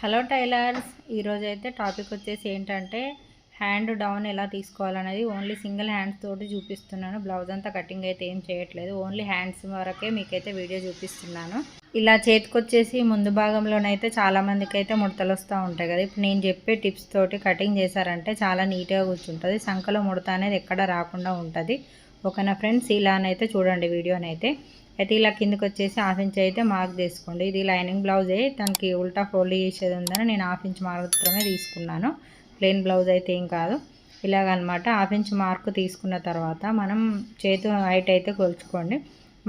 Hello tailors ఈరోజు అయితే topic వచ్చేసి ఏంటంటే హ్యాండ్ డౌన్ ఎలా తీసుకోవాలనేది. ఓన్లీ సింగిల్ హ్యాండ్స్ తోటి చూపిస్తున్నాను. బ్లౌజ్ అంతా కటింగ్ అయితే ఏం చేయట్లేదు. ఓన్లీ హ్యాండ్స్ వరకే మీకైతే వీడియో చూపిస్తున్నాను. ఇలా చేతికొచ్చేసి ముందు భాగంలోనైతే చాలామందికి అయితే ముడతలు వస్తూ ఉంటాయి కదా. ఇప్పుడు నేను చెప్పే టిప్స్ తోటి కటింగ్ చేశారంటే చాలా నీట్గా కూర్చుంటుంది. సంఖలో ముడత అనేది ఎక్కడ రాకుండా ఉంటుంది. ఓకేనా ఫ్రెండ్స్? ఇలానైతే చూడండి వీడియోనైతే. అయితే ఇలా కిందకి వచ్చేసి హాఫ్ ఇంచ్ అయితే మార్క్ చేసుకోండి ఇది లైనింగ్ బ్లౌజే దానికి ఉల్టా ఫోల్డ్ చేసేది ఉందని నేను హాఫ్ ఇంచ్ మాత్రమే తీసుకున్నాను. ప్లెయిన్ బ్లౌజ్ అయితే ఏం కాదు. ఇలాగనమాట హాఫ్ ఇంచ్ మార్క్ తీసుకున్న తర్వాత మనం చేతు హైట్ అయితే కొలుచుకోండి.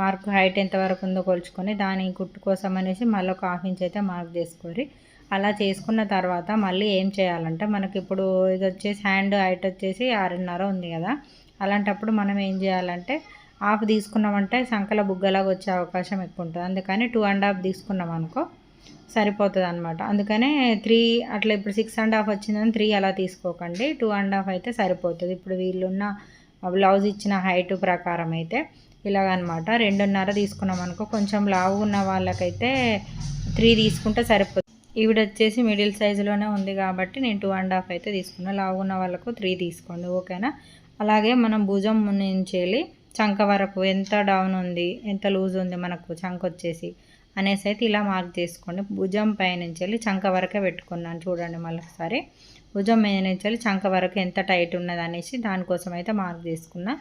మార్క్ హైట్ ఎంతవరకు ఉందో కొలుచుకొని దాని కుట్టు కోసం అనేసి మళ్ళీ ఒక హాఫ్ ఇంచ్ అయితే మార్క్ చేసుకోరి అలా చేసుకున్న తర్వాత మళ్ళీ ఏం చేయాలంటే మనకి ఇప్పుడు ఇది వచ్చేసి హ్యాండ్ హైట్ వచ్చేసి ఆరున్నర ఉంది కదా. అలాంటప్పుడు మనం ఏం చేయాలంటే హాఫ్ తీసుకున్నామంటే సంకల బుగ్గలాగా వచ్చే అవకాశం ఎక్కువ ఉంటుంది అందుకని టూ అండ్ హాఫ్ తీసుకున్నాం అనుకో సరిపోతుంది అనమాట అందుకనే త్రీ అట్లా ఇప్పుడు సిక్స్ అండ్ హాఫ్ వచ్చిందని త్రీ అలా తీసుకోకండి. టూ అండ్ హాఫ్ అయితే సరిపోతుంది. ఇప్పుడు వీళ్ళున్న బ్లౌజ్ ఇచ్చిన హైట్ ప్రకారం అయితే ఇలాగనమాట రెండున్నర తీసుకున్నాం అనుకో కొంచెం లావు ఉన్న వాళ్ళకైతే త్రీ తీసుకుంటే సరిపోతుంది. ఈవిడ వచ్చేసి మిడిల్ సైజులోనే ఉంది కాబట్టి నేను టూ అండ్ హాఫ్ అయితే తీసుకున్నాను లావు ఉన్న వాళ్ళకు త్రీ తీసుకోండి. ఓకేనా? అలాగే మనం భుజం నుంచి వెళ్ళి చంక వరకు ఎంత డౌన్ ఉంది ఎంత లూజ్ ఉంది మనకు చంక వచ్చేసి అనేసి అయితే ఇలా మార్క్ చేసుకోండి. భుజం పైనుంచి వెళ్ళి చంక వరకే పెట్టుకున్నాను చూడండి మళ్ళీ ఒకసారి. భుజం మీద నుంచి వెళ్ళి చంక వరకు ఎంత టైట్ ఉన్నది అనేసి దానికోసం అయితే మార్క్ చేసుకున్నా.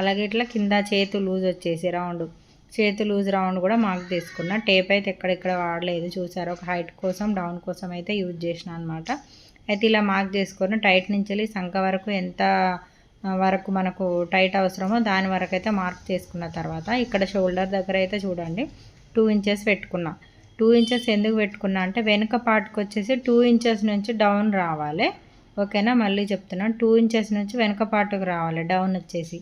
అలాగే ఇట్లా కింద చేతు లూజ్ వచ్చేసి రౌండ్ చేతు లూజ్ రౌండ్ కూడా మార్క్ తీసుకున్నా టేప్ అయితే ఎక్కడెక్కడ వాడలేదు చూసారు? ఒక హైట్ కోసం డౌన్ కోసం అయితే యూజ్ చేసిన అనమాట అయితే ఇలా మార్క్ చేసుకొని టైట్ నుంచి వెళ్ళి సంఖ వరకు ఎంత వరకు మనకు టైట్ అవసరమో దాని వరకు అయితే మార్క్ చేసుకున్న తర్వాత ఇక్కడ షోల్డర్ దగ్గర అయితే చూడండి టూ ఇంచెస్ పెట్టుకున్నా. టూ ఇంచెస్ ఎందుకు పెట్టుకున్నా అంటే వెనుక పార్ట్కి వచ్చేసి టూ ఇంచెస్ నుంచి డౌన్ రావాలి. ఓకేనా? మళ్ళీ చెప్తున్నాను టూ ఇంచెస్ నుంచి వెనుక పార్ట్కి రావాలి డౌన్ వచ్చేసి.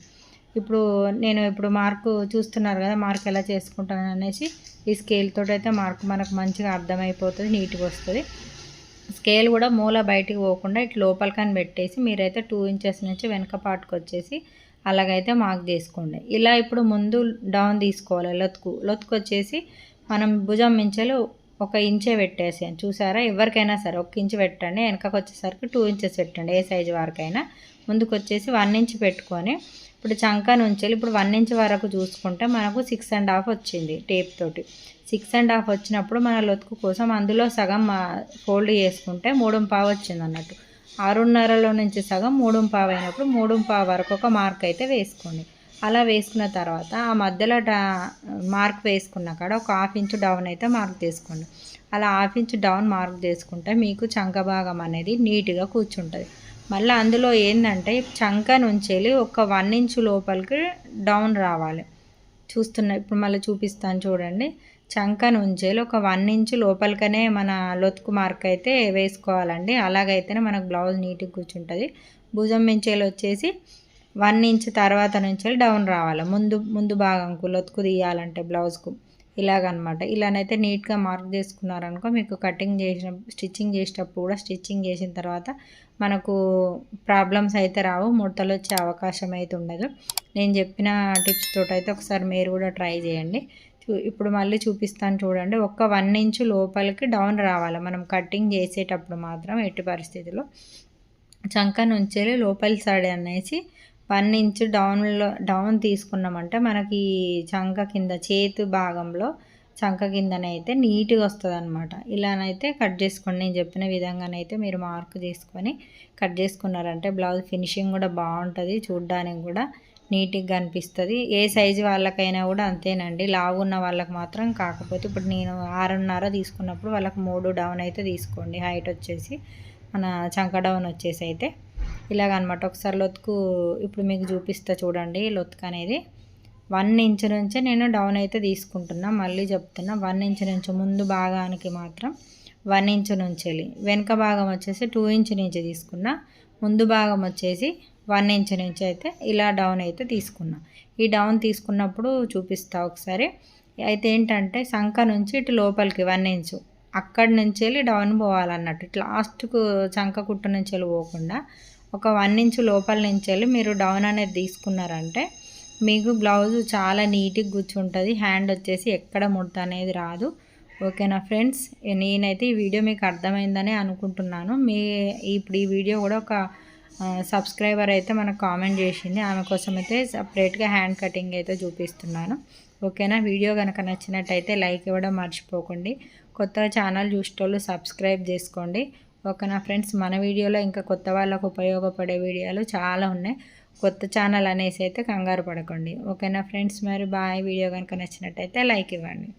ఇప్పుడు నేను ఇప్పుడు మార్కు చూస్తున్నారు కదా మార్క్ ఎలా చేసుకుంటాను అనేసి ఈ స్కేల్ తోటి అయితే మార్క్ మనకు మంచిగా అర్థమైపోతుంది నీట్గా వస్తుంది. స్కేల్ కూడా మూల బయటికి పోకుండా ఇటు లోపలికని పెట్టేసి మీరైతే టూ ఇంచెస్ నుంచి వెనక పాటుకు వచ్చేసి అలాగైతే మార్క్ చేసుకోండి. ఇలా ఇప్పుడు ముందు డౌన్ తీసుకోవాలి లొత్కు. లొత్కు వచ్చేసి మనం భుజం మించలు ఒక ఇంచే పెట్టేసి చూసారా? ఎవరికైనా సరే ఒక ఇంచు పెట్టండి. వెనకకు వచ్చేసరికి టూ ఇంచెస్ పెట్టండి ఏ సైజు వరకైనా. ముందుకు వచ్చేసి వన్ ఇంచ్ పెట్టుకొని ఇప్పుడు చంక నుంచి ఇప్పుడు వన్ ఇంచ్ వరకు చూసుకుంటే మనకు సిక్స్ అండ్ హాఫ్ వచ్చింది టేప్ తోటి. సిక్స్ అండ్ హాఫ్ వచ్చినప్పుడు మన లొతుకు కోసం అందులో సగం ఫోల్డ్ చేసుకుంటే మూడు పావు వచ్చింది అన్నట్టు. ఆరున్నరలో నుంచి సగం మూడు పావు అయినప్పుడు మూడు పావు వరకు ఒక మార్క్ అయితే వేసుకోండి. అలా వేసుకున్న తర్వాత ఆ మధ్యలో మార్క్ వేసుకున్న కాడ ఒక హాఫ్ ఇంచు డౌన్ అయితే మార్క్ తీసుకోండి. అలా హాఫ్ ఇంచు డౌన్ మార్క్ చేసుకుంటే మీకు చంక భాగం అనేది నీట్గా కూర్చుంటుంది. మళ్ళీ అందులో ఏంటంటే చంక నుంచి ఒక వన్ ఇంచు లోపలికి డౌన్ రావాలి. చూస్తున్నా ఇప్పుడు మళ్ళీ చూపిస్తాను చూడండి. చంక నుంచి ఒక వన్ ఇంచ్ లోపలికనే మన లొత్కు మార్క్ అయితే వేసుకోవాలండి. అలాగైతేనే మనకు బ్లౌజ్ నీట్గా కూర్చుంటుంది. భుజం మించేలు వచ్చేసి వన్ ఇంచ్ తర్వాత నుంచి డౌన్ రావాలి. ముందు ముందు భాగంకు లొత్కు తీయాలంటే బ్లౌజ్కు. ఇలాగనమాట. ఇలానైతే నీట్గా మార్క్ చేసుకున్నారనుకో మీకు కటింగ్ చేసిన స్టిచ్చింగ్ చేసేటప్పుడు కూడా స్టిచ్చింగ్ చేసిన తర్వాత మనకు ప్రాబ్లమ్స్ అయితే రావు. ముడతలు వచ్చే అవకాశం అయితే ఉండదు. నేను చెప్పిన టిప్స్ తోటైతే అయితే ఒకసారి మీరు కూడా ట్రై చేయండి. ఇప్పుడు మళ్ళీ చూపిస్తాను చూడండి. ఒక్క వన్ ఇంచ్ లోపలికి డౌన్ రావాలి. మనం కటింగ్ చేసేటప్పుడు మాత్రం ఎట్టి పరిస్థితిలో చంక నుంచి లోపలి సైడ్ అనేసి వన్ ఇంచ్ డౌన్లో డౌన్ తీసుకున్నామంటే మనకి చంక కింద చేతు భాగంలో చంక కిందనైతే నీట్గా వస్తుంది అనమాట ఇలానైతే కట్ చేసుకోండి. నేను చెప్పిన విధంగానైతే మీరు మార్క్ చేసుకొని కట్ చేసుకున్నారంటే బ్లౌజ్ ఫినిషింగ్ కూడా బాగుంటుంది చూడ్డానికి కూడా. నీట్గా అనిపిస్తుంది ఏ సైజు వాళ్ళకైనా కూడా అంతేనండి. లావు ఉన్న వాళ్ళకి మాత్రం కాకపోతే ఇప్పుడు నేను ఆరున్నర తీసుకున్నప్పుడు వాళ్ళకి మూడు డౌన్ అయితే తీసుకోండి. హైట్ వచ్చేసి మన చంక డౌన్ వచ్చేసి అయితే. ఇలాగనమాట. ఒకసారి లొత్కు ఇప్పుడు మీకు చూపిస్తా చూడండి లొత్కు అనేది. వన్ ఇంచ్ నుంచే నేను డౌన్ అయితే తీసుకుంటున్నా. మళ్ళీ చెప్తున్నా వన్ ఇంచ్ నుంచి ముందు భాగానికి మాత్రం వన్ ఇంచ్ నుంచి వెనక భాగం వచ్చేసి టూ ఇంచ్ నుంచి తీసుకున్నా. ముందు భాగం వచ్చేసి వన్ ఇంచ్ నుంచి అయితే ఇలా డౌన్ అయితే తీసుకున్నా. ఈ డౌన్ తీసుకున్నప్పుడు చూపిస్తా ఒకసారి. అయితే ఏంటంటే సంఖ నుంచి ఇటు లోపలికి వన్ ఇంచు అక్కడి నుంచి వెళ్ళి డౌన్ పోవాలన్నట్టు. ఇట్లా లాస్ట్కు చంక కుట్టు నుంచి వెళ్ళి పోకుండా ఒక వన్ ఇంచు లోపల నుంచి వెళ్ళి మీరు డౌన్ అనేది తీసుకున్నారంటే మీకు బ్లౌజ్ చాలా నీట్గా కూర్చుంటుంది హ్యాండ్ వచ్చేసి ఎక్కడ ముడత అనేది రాదు. ఓకేనా ఫ్రెండ్స్? నేనైతే ఈ వీడియో మీకు అర్థమైందని అనుకుంటున్నాను. మీ ఇప్పుడు ఈ వీడియో కూడా ఒక సబ్స్క్రైబర్ అయితే మనకు కామెంట్ చేసింది. ఆమె కోసం అయితే సపరేట్గా హ్యాండ్ కటింగ్ అయితే చూపిస్తున్నాను. ఓకేనా? వీడియో కనుక నచ్చినట్టయితే లైక్ ఇవ్వడం మర్చిపోకండి. కొత్త ఛానల్ చూసేటోళ్ళు సబ్స్క్రైబ్ చేసుకోండి. ఓకేనా ఫ్రెండ్స్? మన వీడియోలో ఇంకా కొత్త వాళ్ళకు ఉపయోగపడే వీడియోలు చాలా ఉన్నాయి. కొత్త ఛానల్ అనేసి అయితే కంగారు పడకండి. ఓకేనా ఫ్రెండ్స్? మరి బాయ్. వీడియో కనుక నచ్చినట్టయితే లైక్ ఇవ్వండి.